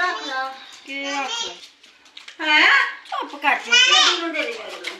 ਰੱਖ लो ਕੀ ਰੱਖ ਹੈ? ਚੁੱਪ ਕਰ ਕੇ ਨੂੰ ਦੇ ਦੇ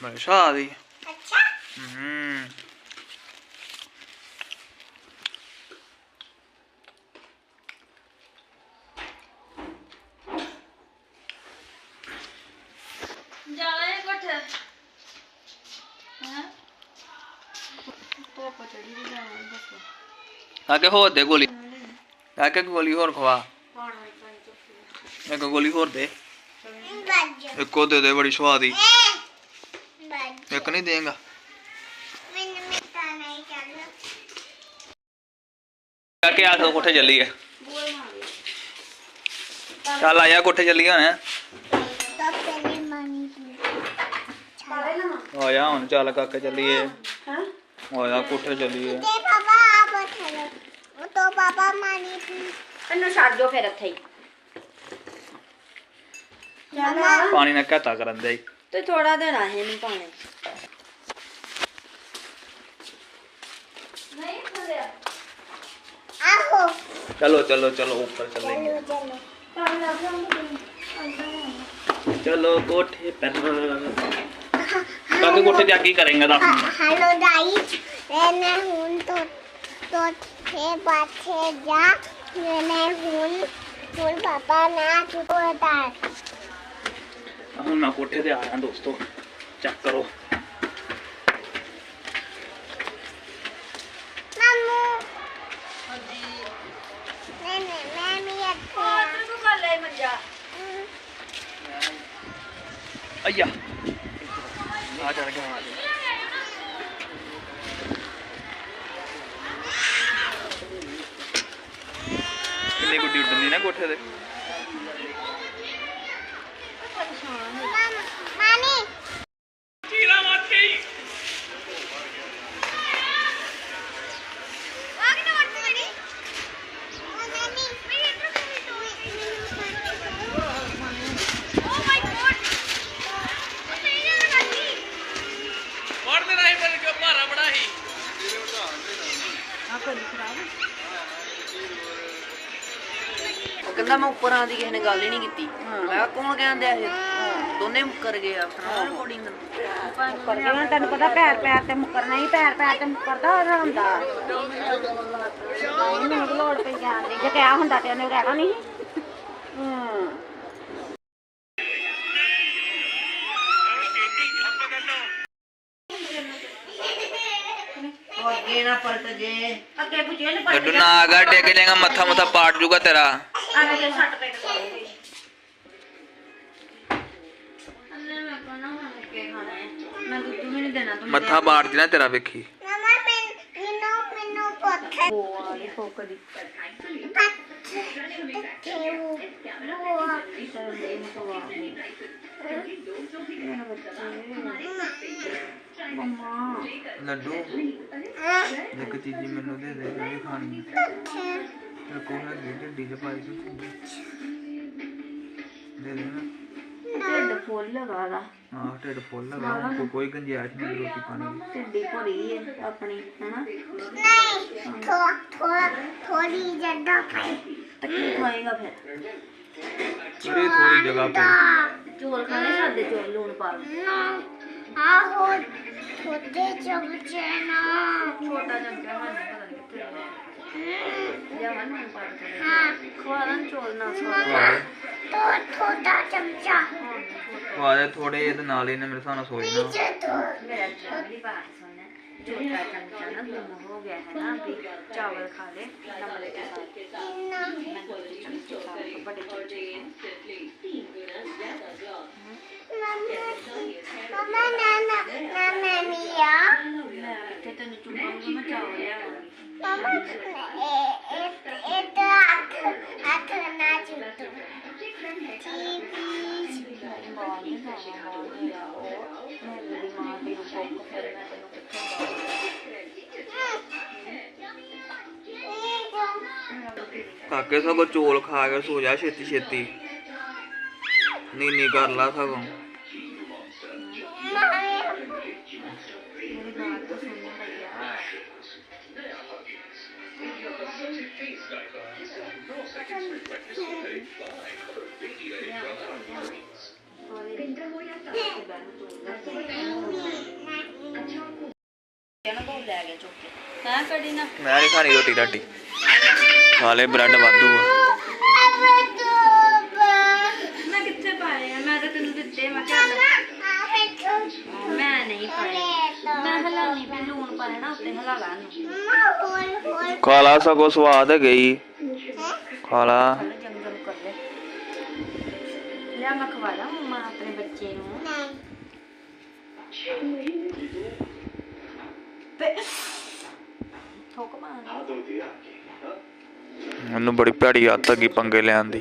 Maiusādi. Ačā? Mhm. जाए कोठे हैं पोपो चढ़ी भी जाए बस आके हो दे गोली आके गोली और खवा एक गोली और दे एक को दे दे बड़ी स्वादी ਹੋਰ ਦੇ बाजू ਇੱਕੋ ਦੇ ਦੇ ਬੜੀ ਸਵਾਦ ਹੀ बाजू ਇੱਕ ਨਹੀਂ ਦੇਂਗਾ मैंने मिटा नहीं चलो ਕਾਕੇ ਆ ਕੇ ਕੋਠੇ ਚੱਲੀਏ ਬੂਏ ਮਾਰੇ ਚੱਲ ਆਇਆ ਕੋਠੇ ਚੱਲੀਏ ਹੁਣ तो पहले मानी थी ਆਇਆ ਹੁਣ ਚੱਲ ਕਾਕੇ ਚੱਲੀਏ ਹਾਂ ਆਇਆ ਕੋਠੇ ਚੱਲੀਏ ते पापा आप चलो वो तो पापा मानी थी ਇਹਨੂੰ ਛੱਡ ਦਿਓ ਫਿਰ ਇੱਥੇ ਹੀ मम्मा ਪਾਣੀ ਨਾਲ ਘਾਟਾ ਕਰਨ ਦੇ ਤੇ ਥੋੜਾ ਦੇਣਾ ਹੈ ਨਹੀਂ ਪਾਣੀ चलो चलो चलो ऊपर चलेंगे चलो कोठे पर काके कोठे जाके करेंगे दा हाँ, हेलो गाइस मैं हूँ तो तो छे बाछे जा। मैं हूँ बोल पापा ना तो बता हम हाँ, ना कोठे पे आ रहे हैं दोस्तों। चेक करो। ਗੁੱਡੀ ਉੱਡਦੀ ਨਾ ਉਹ ਕਹਿੰਦਾ ਮੈਂ ਉੱਪਰ ਆਂਦੀ ਕਿਸੇ ਨੇ ਗੱਲ ਹੀ ਨਹੀਂ ਕੀਤੀ। ਮੈਂ ਕਿਹਾ ਕੌਣ ਕਹਿੰਦੇ ਆ ਇਹ ਦੋਨੇ ਮੁੱਕਰ ਗਏ ਆ ਸੁਣਾ ਰਿਕਾਰਡਿੰਗ ਕਰਨਾ ਤੈਨੂੰ ਪਤਾ ਪੈਰ ਪੈਰ ਤੇ ਮੁਕਰਨਾ ਹੀ ਪੈਰ ਪੈਰ ਤੇ ਮੁਕਰਦਾ ਆਰਾਮ ਦਾ ਨਹੀਂ ਮੈਨੂੰ ਲੋੜ ਪਈ ਜਾਂਦੀ ਜੇ ਕਿਹਾ ਹੁੰਦਾ ਤੇ ਉਹਨੇ ਕਹਿਣਾ ਨਹੀਂ ਹੂੰ। ਅੱਗੇ ਨਾ ਪਲਟ ਜੇ। ਅੱਗੇ ਪੁੱਛੇ ਨੇ ਲੱਡੂ ਨਾ ਆਗਾ ਡਿੱਗ ਜਾਏਗਾ ਮੱਥਾ ਮੁੱਥਾ ਪਾਟ ਜੂਗਾ ਤੇਰਾ। ਆਗੇ ਜੇ ਸੱਟ ਪੇਟ ਕਰੋਗੇ ਅੰਨੇ ਮੈਂ ਕਹਣਾ ਹੁਣ ਕੇ ਖਾਣਾ ਹੈ। ਮੈਂ ਦੁੱਧ ਵੀ ਨਹੀਂ ਦੇਣਾ ਤੂੰ ਮੱਥਾ ਜੀ ਨਾ ਤੇਰਾ ਵੇਖੀ। ਮਮਾ ਮੈਂ ਮੈਨੂੰ ਮੈਨੂੰ ਪੱਥਰ ਉਹ ਆ ਇਹ ਫੋਕ ਦੀ ਪੱਥਰ ਉਹ ਲੱਡੂ? ਇੱਕ ਚੀਜ਼ ਮੈਨੂੰ ਦੇ ਦੇ ਜਿਹੜੀ ਖਾਣੀ ਹੈ ਤੇ ਕੋਲ ਲੱਗੀ ਢਿੱਡੀ ਚ ਪਾਈ ਤੂੰ ਦੇ ਦੇ ਨਾ। ਢਿੱਡ ਫੁੱਲ ਲਗਾ ਦਾ ਆਹ ਢਿੱਡ ਫੁੱਲ ਲਗਾ ਕੋਈ- ਗੰਜਾਇਸ਼ ਨਹੀਂ ਰੋਟੀ ਪਾਣੀ ਦੀ। ਢਿੱਡੀ ਭਰੀ ਹੈ ਆਪਣੀ ਹਨਾ? ਨਹੀਂ ਥੋ ਥੋ ਥੋੜੀ ਜਗ੍ਹਾ ਪਈ ਤੇ ਕੀ ਖਾਏਗਾ ਫਿਰ ਥੋੜੀ ਜਗ੍ਹਾ ਪਈ। ਚੋਲ ਖਾਣੇ ਸਾਡੇ ਚੋਲ ਲੂਣ ਪਾ ਲਓ। ਆਹੋ ਥੋੜੇ ਚਮਚੇ ਨਾ ਛੋਟਾ ਚਮਚਾ ਮੈਂ ਪਤਾ ਨਹੀਂ ਕਿੱਥੇ ਮਨ ਲੂਣ ਪਾ ਕੇ ਹਾਂ। ਖਵਾ ਦਾਂ ਚੋਲ ਨਾ ਆਹ ਤੋ ਥੋੜਾ ਚਮਚਾ। ਵਾਦੇ ਥੋੜੇ ਇਹਦੇ ਨਾਲ ਹੀ ਨੇ ਮੇਰੇ ਹਿਸਾਬ ਨਾਲ ਸੋਈ ਨਾ ਜੇ ਤੋ ਮੇਰਾ ਚੋਲੀ ਬਾਤ ਸੁਣ ਛੋਟਾ ਚਮਚਾ ਨਾ ਲੂਣ ਹੋ ਗਿਆ ਹੈ ਨਾ ਵੀ ਚਾਵਲ ਖਾ ਲੈ ਨਮਕ ਕੇ ਸਾਥ ਇੰਨਾ ਮੈਂ ਦੋ ਚਮਚੇ ਖਾ ਲਏ, ਬੜੇ ਚਮਚੇ ਮਮਾ ਨਾ ਨਾ ਨਾ ਕਾਕੇ ਸਗੋਂ ਚੋਲ ਖਾ ਕੇ ਸੋ ਜਾ ਛੇਤੀ ਛੇਤੀ। ਨੀ ਨੀ ਕਰ ਲਾ ਸਗੋਂ। ਮੇਰੀ ਕੜੀ ਨਾ ਮੈਂ ਨਹੀਂ ਖਾਣੀ ਰੋਟੀ ਰਾਟੀ ਖਾ ਲੈ ਬ੍ਰੈਡ ਵਾਧੂ ਆ। ਮੈਂ ਕਿੱਥੇ ਪਾਏ ਆ? ਮੈਂ ਤਾਂ ਤੈਨੂੰ ਦਿੱਤੇ ਮੈਂ ਕਿਹਾ ਲੈ। ਮੈਂ ਨਹੀਂ ਪਾਏ। ਮੈਂ ਹਲਾਉਣੀ ਵੀ ਲੂਣ ਪਾਇਆ ਨਾ ਉੱਤੇ ਹਲਾ ਲਾ ਨੂੰ ਖਾ ਲਾ ਸਗੋਂ ਸਵਾਦ ਹੈ ਗਈ ਖਾ ਲਾ ਕਰ ਲਿਆ ਮੈਂ ਖਵਾ ਲਾ ਮੰਮਾ ਆਪਣੇ ਬੱਚੇ ਨੂੰ। ਤੇ ਠੋਕ ਮਾਰ। ਮੈਨੂੰ ਬੜੀ ਭੈੜੀ ਆਦਤ ਹੈਗੀ ਪੰਗੇ ਲੈਣ ਦੀ।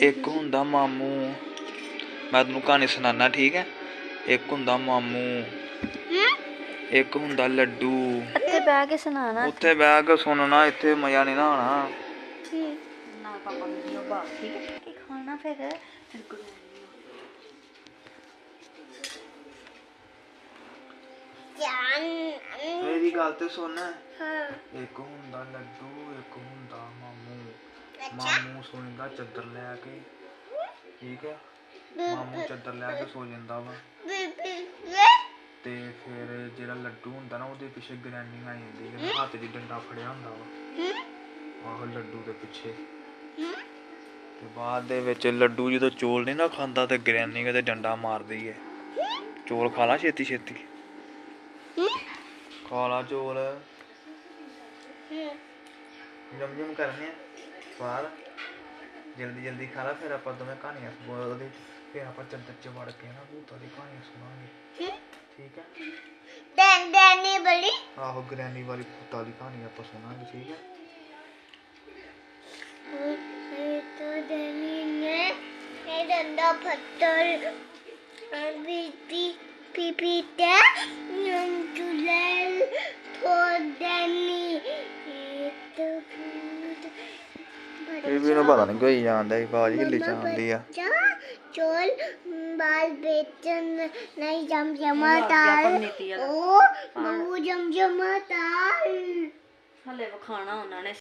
ਇੱਕ ਹੁੰਦਾ ਮਾਮੂ। ਮੈਂ ਤੈਨੂੰ ਕਹਾਣੀ ਸੁਣਾਣਾ ਠੀਕ ਹੈ? ਇੱਕ ਹੁੰਦਾ ਮਾਮੂ। ਇੱਕ ਹੁੰਦਾ ਲੱਡੂ। ਇੱਥੇ ਬਹਿ ਕੇ ਸੁਣਾਣਾ ਉੱਥੇ ਬਹਿ ਕੇ ਸੁਣਨਾ ਇੱਥੇ ਮਜ਼ਾ ਨਹੀਂ ਨਾ ਆਣਾ ਨਾ ਪਾਪਾ ਨੂੰ ਦਿਓ ਬਾਹਰ ਠੀਕ ਹੈ? ਕੀ ਖਾਣਾ ਫਿਰ? ਫਿਰ ਕੋਈ ਜਾਨ। ਮੇਰੀ ਗੱਲ ਤੇ ਸੁਣ। ਹਾਂ। ਇੱਕ ਹੁੰਦਾ ਲੱਡੂ ਇੱਕ ਹੁੰਦਾ ਮਾਮੂ। ਮਾਮੂ ਸੌਂਦਾ ਚੱਦਰ ਲੈ ਕੇ। ਠੀਕ ਹੈ? ਮਾਮੂ ਚੱਦਰ ਲੈ ਕੇ ਸੋ ਜਾਂਦਾ ਵਾ। ਤੇ ਫਿਰ ਜਿਹੜਾ ਲੱਡੂ ਹੁੰਦਾ ਨਾ ਉਹਦੇ ਪਿੱਛੇ ਗਰੈਂਡਿੰਗ ਆ ਜਾਂਦੀ ਹੈ ਹੱਥ 'ਚ ਡੰਡਾ ਫੜਿਆ ਹੁੰਦਾ ਵਾ। ਆਹੋ ਲੱਡੂ ਦੇ ਪਿੱਛੇ। ਤੇ ਬਾਅਦ ਦੇ ਵਿੱਚ ਲੱਡੂ ਜਦੋਂ ਚੋਲ ਨਹੀਂ ਨਾ ਖਾਂਦਾ ਤੇ ਗਰੈਂਡਿੰਗ ਤੇ ਡੰਡਾ ਮਾਰਦੀ ਹੈ। ਚੋਲ ਖਾ ਲਾ ਛੇਤੀ ਛੇਤੀ। ਖਾ ਲਾ ਚੋਲ। ਜਮ ਜਮ ਕਰਨੇ ਆ ਸਵਾਦ। ਜਲਦੀ ਜਲਦੀ ਖਾ ਲਾ ਫਿਰ ਆਪਾਂ ਦੋਵੇਂ ਕਹਾਣੀਆਂ ਬੋਲਦੇ ਫਿਰ ਆਪਾਂ ਚੱਦਰ 'ਚ ਵੜ ਕੇ ਨਾ ਭੂਤਾਂ ਦੀ ਕਹਾਣੀਆਂ ਸੁਣਾਂਗੇ ਠੀਕ ਹੈ ਡੈਨ ਡੈਨੀ ਵਾਲੀ। ਆਹੋ ਗ੍ਰੈਨੀ ਵਾਲੀ ਭੂਤਾਂ ਦੀ ਕਹਾਣੀ ਆਪਾਂ ਸੁਣਾਂਗੇ ਠੀਕ ਹੈ ਇਹ ਤਾਂ ਡੈਨੀ ਪਤਾ ਨਹੀਂ ਕੋਈ ਜਾਂਦਾ ਹੀ ਬਾਜ ਹਿੱਲੀ ਜਾਂਦੀ ਆ। ਚੋਲ बाल बेचन नहीं जम जमा लग गया ताल पन्नी की जगह। ओ बहु जम जमा ताल ਹਲੇ ਵਖਾਣਾ ਉਹਨਾਂ ਨੇ